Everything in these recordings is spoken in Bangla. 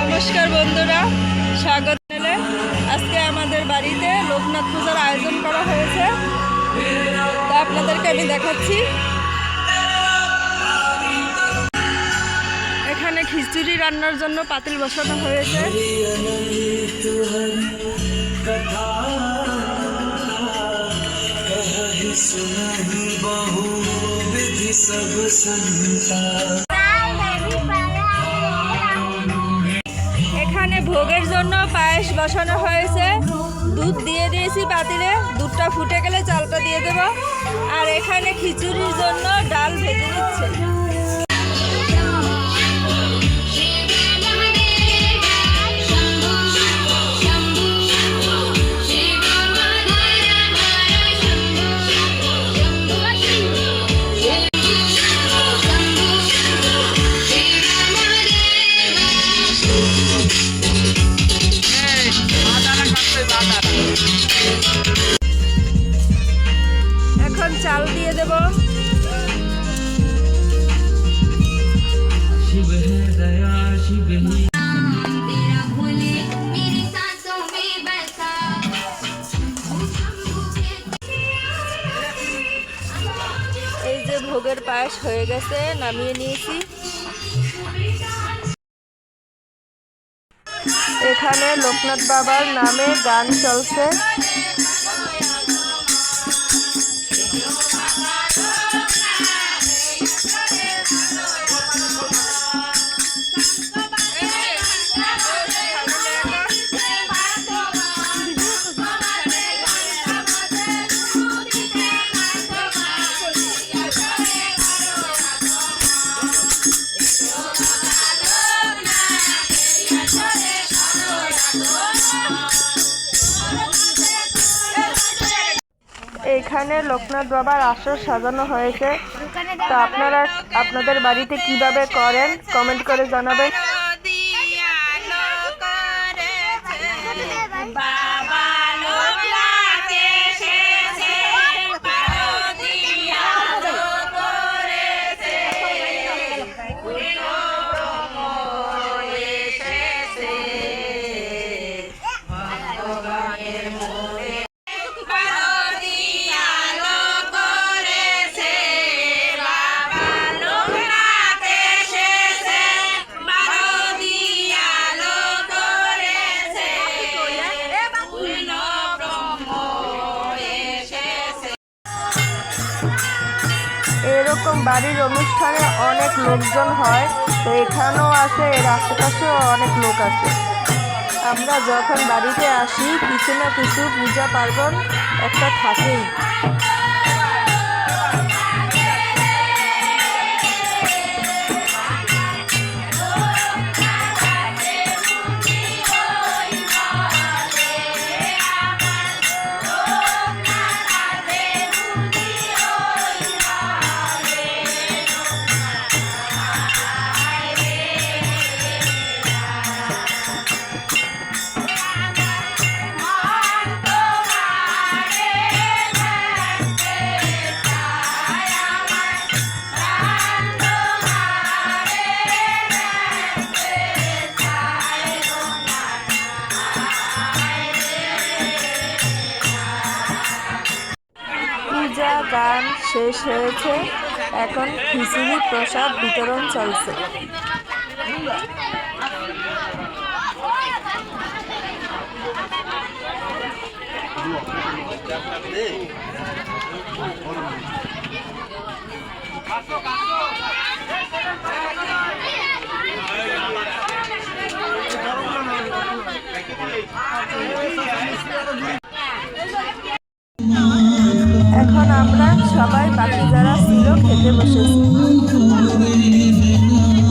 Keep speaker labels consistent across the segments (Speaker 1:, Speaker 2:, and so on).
Speaker 1: নমস্কার বন্ধুরা স্বাগত জানালে আজকে আমাদের বাড়িতে লোকনাথ পূজার আয়োজন করা হয়েছে তা আপনাদেরকে আমি দেখাচ্ছি এখানে খিচুড়ি রান্নার জন্য পাতিল বসানো হয়েছে
Speaker 2: सुनहि बहु विधि सब संता
Speaker 1: ভোগের জন্য পায়েস বসানো হয়েছে। দুধ দিয়ে দিয়েছি পাতিলে দুধটা ফুটে গেলে চালটা দিয়ে দেব। আর এখানে খিচুড়ির জন্য ডাল ভেজে এখন চাল দিয়ে দেব। এই যে ভোগের পায়েস হয়ে গেছে নামিয়ে নিয়েছি। এখানে লোকনাথ বাবার নামে গান চলছে। এখানে লোকনাথ বাবার আসর সাজানো হয়েছে। তা আপনারা আপনাদের বাড়িতে কীভাবে করেন কমেন্ট করে জানাবেন। এরকম বাড়ির অনুষ্ঠানে অনেক লোকজন হয়, তো এখানেও আছে, এর আশেপাশেও অনেক লোক আছে। আমরা যখন বাড়িতে আসি, কিছু না কিছু পূজা পার্বণ একটা থাকেই। শেষ হয়েছে। এখন খিচুড়ি প্রসাদ বিতরণ চলছে। যারা ছিল, খেতে বসেছি।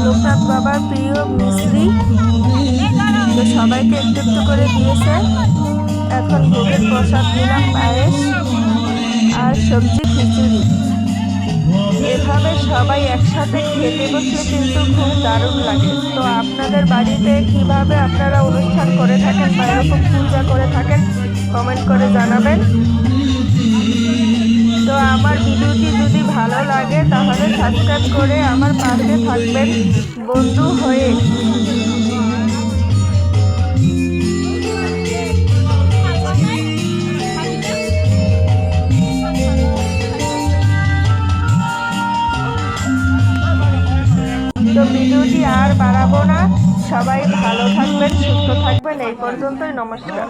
Speaker 1: লোকনাথ বাবার প্রিয় মিস্ত্রি তো সবাইকে একটু একটু করে দিয়েছে। এখন ভোগের প্রসাদ দিলাম পায়েস আর সবজি খিচুড়ি। এভাবে সবাই একসাথে খেতে বসলে কিন্তু খুব দারুণ লাগে। তো আপনাদের বাড়িতে কীভাবে আপনারা অনুষ্ঠান করে থাকেন বা এরকম পূজা করে থাকেন কমেন্ট করে জানাবেন। তো আমার ভিডিওটি যদি ভালো লাগে, তাহলে সাবস্ক্রাইব করে আমার পাশে থাকবেন বন্ধু হয়ে। তো ভিডিওটি আর বাড়াবো না। সবাই ভালো থাকবেন, সুস্থ থাকবেন। এই পর্যন্তই নমস্কার।